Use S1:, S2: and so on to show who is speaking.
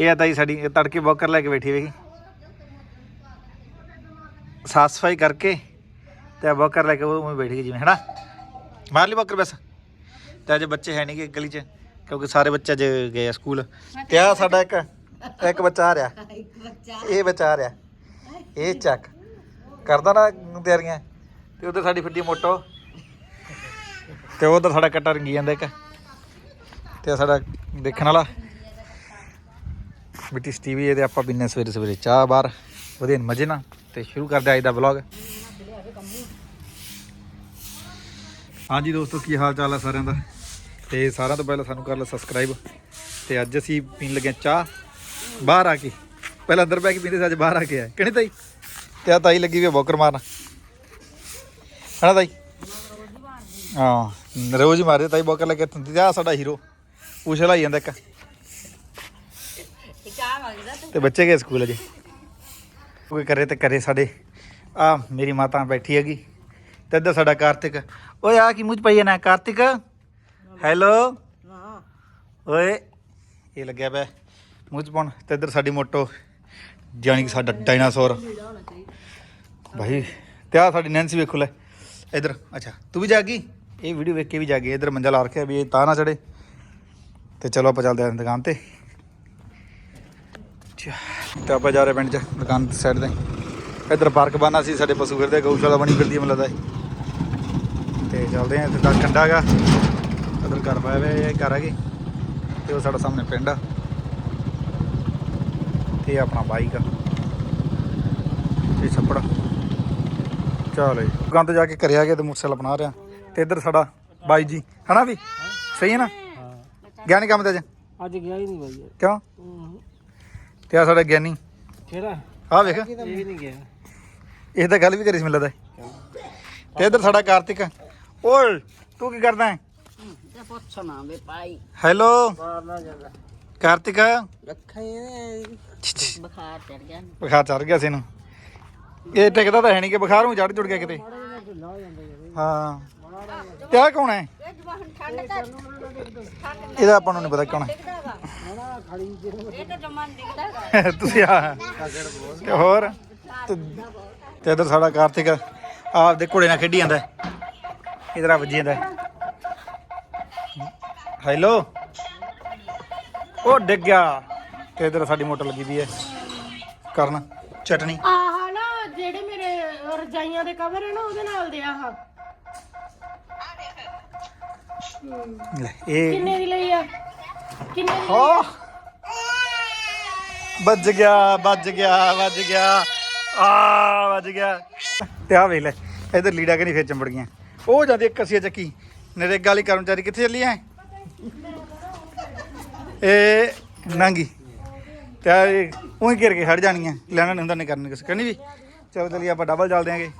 S1: ਇਹ ਆ ਤਾਈ ਸਾਡੀ ਇਹ ਤੜਕੇ ਬੋਕਰ ਲੈ ਕੇ ਬੈਠੀ ਵੇਖੀ। ਸਾਫ਼ ਸਫ਼ਾਈ ਕਰਕੇ ਤੇ ਬੋਕਰ ਲੈ ਕੇ ਉਹ ਉਵੇਂ ਬੈਠ ਗਈ ਜਿਵੇਂ ਹੈਨਾ? ਮਾਰ ਲਈ ਬੋਕਰ ਬਸ। ਤੇ ਅੱਜ ਬੱਚੇ ਹੈ ਨਹੀਂ ਗੇ ਗਲੀ 'ਚ ਕਿਉਂਕਿ ਸਾਰੇ ਬੱਚੇ ਅੱਜ ਗਏ ਆ ਸਕੂਲ। ਤੇ ਆ ਸਾਡਾ ਇੱਕ ਇੱਕ ਬੱਚਾ ਆ ਰਿਹਾ। ਇਹ ਬੱਚਾ ਆ ਰਿਹਾ। ਇਹ ਚੱਕ। ਕਰਦਾ ਨਾ ਤਿਆਰੀਆਂ। ਤੇ ਉਧਰ ਸਾਡੀ ਫਿੱਡੀ ਮੋਟੋ। ਤੇ ਉਧਰ ਸਾਡਾ ਕੱਟਾ ਰੰਗੀ ਜਾਂਦਾ ਇੱਕ। ਤੇ ਸਾਡਾ ਦੇਖਣ ਵਾਲਾ। ਬਿਟਿਸ ਟੀਵੀ ਇਹਦੇ ਆਪਾਂ ਪੀਨੇ ਸਵੇਰੇ ਸਵੇਰੇ ਚਾਹ ਬਾਹਰ, ਵਧੀਆ ਮਜ਼ੇ ਨਾਲ। ਤੇ ਸ਼ੁਰੂ ਕਰਦੇ ਹਾਂ ਅੱਜ ਦਾ ਵਲੌਗ ਹਾਂਜੀ ਦੋਸਤੋ, ਕੀ ਹਾਲ ਚਾਲ ਹੈ ਸਾਰਿਆਂ ਦਾ? ਤੇ ਸਾਰਿਆਂ ਤੋਂ ਪਹਿਲਾਂ ਸਾਨੂੰ ਕਰ ਲਓ ਸਬਸਕ੍ਰਾਈਬ ਤੇ ਅੱਜ ਅਸੀਂ ਪੀਣ ਲੱਗੇ ਚਾਹ। ਬਾਹਰ ਆ ਕੇ। ਪਹਿਲਾਂ ਅੰਦਰ ਬੈ ਕੇ ਪੀਂਦੇ ਸੀ, ਅੱਜ ਬਾਹਰ ਆ ਕੇ ਆ ਕਿਹਨੇ ਤਾਈ? ਤੇ ਆ ਤਾਈ ਲੱਗੀ ਵੀ ਆ ਬੋਕਰ ਮਾਰਨ। ਹਣਾ ਤਾਈ? ਹਾਂ, ਰੋਜ਼ ਹੀ ਤਾਈ ਬੋਕਰ ਲੱਗੇ ਤੇ ਆ ਸਾਡਾ ਹੀਰੋ ਪੁੱਛ ਲਾਈ ਜਾਂਦਾ ਇੱਕ। ਤੇ। ਬੱਚੇ ਗਏ ਸਕੂਲ ਅਜੇ ਕੋਈ ਕਰੇ ਤੇ ਕਰੇ ਸਾਡੇ। ਆ, ਮੇਰੀ ਮਾਤਾ ਬੈਠੀ ਹੈਗੀ। ਤੇ ਇੱਧਰ ਸਾਡਾ ਕਾਰਤਿਕ। ਓਏ, ਆ ਕੀ ਮੂੰਹ ਚ ਪਈ ਨਾ ਕਾਰਤਿਕ? ਹੈਲੋ? ਓਏ, ਇਹ ਲੱਗਿਆ ਪਿਆ। ਮੂੰਹ ਚ ਪਾਉਣ। ਤੇ ਇੱਧਰ ਸਾਡੀ ਮੋਟੋ। ਜਾਨੀ ਕਿ ਸਾਡਾ ਡਾਇਨਾਸੌਰ। ਭਾਈ, ਤੇ ਆ ਸਾਡੀ ਨੈਂਸੀ ਵੇਖੋ, ਲੈ। ਇੱਧਰ, ਅੱਛਾ, ਤੂੰ ਵੀ ਜਾਗੀ? ਇਹ ਵੀਡੀਓ ਵੇਖ ਕੇ ਵੀ ਜਾਗੀ। ਇੱਧਰ ਮੰਜਾ ਲਾ ਰੱਖਿਆ ਵੀ ਇਹ ਤਾਂ ਨਾ ਚੜੇ ਤੇ ਚਲੋ ਆਪਾਂ ਚੱਲਦੇ ਆਂ ਦੁਕਾਨ ਤੇ। ਤੇ ਆਪਾਂ ਜਾ ਰਹੇ ਪਿੰਡ 'ਚ ਦੁਕਾਨ ਸਾਈਡ ਤੇ। ਇੱਧਰ ਪਾਰਕ ਬਾਨਾ ਸੀ ਸਾਡੇ ਪਸ਼ੂ ਫਿਰਦੇ ਗਊਸ਼ਾਲਾ ਬਣੀ ਫਿਰਦੀ ਮੈਨੂੰ ਲੱਗਦਾ ਹੈ। ਤੇ ਚੱਲਦੇ ਆਂ ਇੱਥੇ ਕੰਡਾ ਗਾ ਇੱਧਰ ਘਰ ਪਾਇਆ ਇਹ ਹੈਗੇ। ਤੇ ਉਹ ਸਾਡਾ ਸਾਹਮਣੇ ਪਿੰਡ ਆ। ਤੇ ਆਪਣਾ ਬਾਈਕ ਆ। ਤੇ ਛੱਪੜ ਚਲੋ ਦੁਕਾਨ ਤੇ ਜਾ ਕੇ ਘਰੇ ਆ ਗਏ ਤੇ ਮੋਟਰਸਾਈਕਲ ਬਣਾ ਰਿਆ ਤੇ ਇੱਧਰ ਸਾਡਾ ਬਾਈ ਜੀ। ਹਨਾ ਵੀ? ਸਹੀ ਹੈ ਨਾ? ਗਿਆ ਨੀ ਕੰਮ ਤੇ ਅੱਜ?
S2: ਅੱਜ ਗਿਆ ਹੀ ਨਹੀਂ ਬਾਈ।
S1: ਕਿਉਂ? ਤੇ ਆ ਸਾਡਾ ਗਿਆਨੀ।
S2: ਕਿਹੜਾ?
S1: ਆ ਵੇਖ।
S2: ਇਹ ਵੀ ਨਹੀਂ ਗਿਆ।
S1: ਇਹ ਤਾਂ ਗੱਲ ਵੀ ਕਰੀ ਸੀ ਮੈਨੂੰ ਲੱਗਦਾ ਤੇ ਇੱਧਰ ਸਾਡਾ ਕਾਰਤਿਕ। ਓਏ ਤੂੰ ਕੀ ਕਰਦਾ ਹੈ?
S3: ਤੇ ਪੁੱਛਣਾ ਵੇ ਭਾਈ।
S1: ਹੈਲੋ।
S2: ਬਾਹਰ ਨਾ ਜਾਂਦਾ
S1: ਕਾਰਤਿਕ।
S3: ਰੱਖੇ ਨੇ ਬੁਖਾਰ ਚੜ ਗਿਆ।
S1: ਬੁਖਾਰ ਚੜ ਗਿਆ ਸੀ ਇਹਨੂੰ। ਇਹ ਟਿਕਦਾ ਤਾਂ ਹੈ ਨਹੀਂ ਕਿ ਬੁਖਾਰ ਨੂੰ ਚੜ ਜੁੜ ਗਿਆ ਕਿਤੇ। ਹਾਂ ਤੇ ਆ ਕੌਣ ਹੈ? ਇਹਦਾ ਆਪਾਂ ਨੂੰ ਨਹੀਂ ਪਤਾ ਕੌਣ ਹੈ ਤੁਸੀਂ ਆ। ਤੇ ਹੋਰ? ਤੇ ਤੇ ਇੱਧਰ ਸਾਡਾ ਕਾਰਤਿਕ ਆਪਦੇ ਘੋੜੇ ਨਾਲ ਖੇਡੀ ਜਾਂਦਾ। ਇਧਰ ਆ ਵੱਜੀ ਜਾਂਦਾ। ਹੈਲੋ? ਉਹ ਡਿੱਗ ਗਿਆ। ਤੇ ਇਧਰ ਸਾਡੀ ਮੋਟਰ ਲੱਗੀ ਦੀ ਹੈ। ਕਰਨ। ਚਟਣੀ
S4: ਆਹ ਨਾ, ਜਿਹੜੇ ਮੇਰੇ ਰਜਾਈਆਂ ਦੇ ਕਵਰ ਹੈ ਨਾ, ਉਹਦੇ ਨਾਲ ਦੇ ਆਹ।
S1: ਲੈ, ਇਹ
S4: ਕਿੰਨੇ ਦੀ ਲਈ ਆ? ਕਿੰਨੇ ਦੀ
S1: ਹੋ ਵੱਜ ਗਿਆ ਵੱਜ ਗਿਆ ਵੱਜ ਗਿਆ। ਆ ਵੱਜ ਗਿਆ। ਤੇ ਆ ਵੇਖ ਲੈ ਇਧਰ ਲੀੜਾ ਕਿ ਨਹੀਂ ਫੇਰ ਚੰਬੜ ਗਈਆਂ। ਉਹ ਜਾਂਦੀ ਇੱਕ ਕਸੀਆ ਚੱਕੀ। ਨਰੇਗਾ ਵਾਲੀ ਕਰਮਚਾਰੀ ਕਿੱਥੇ ਚੱਲੀ ਐ? ਇਹ ਨਾਂਗੀ। ਤੇ ਉਹੀ ਘੇਰ ਕੇ ਖੜ ਜਾਣੀਆਂ ਲੈਣਾ ਨਹੀਂ ਹੁੰਦਾ ਨਹੀਂ ਕਰਨੀ ਕਿਸੇ ਕਰਨੀ ਵੀ। ਚਲੋ ਚਲੀ ਆਪਾਂ ਡਬਲ ਚੱਲਦੇ ਆਂਗੇ।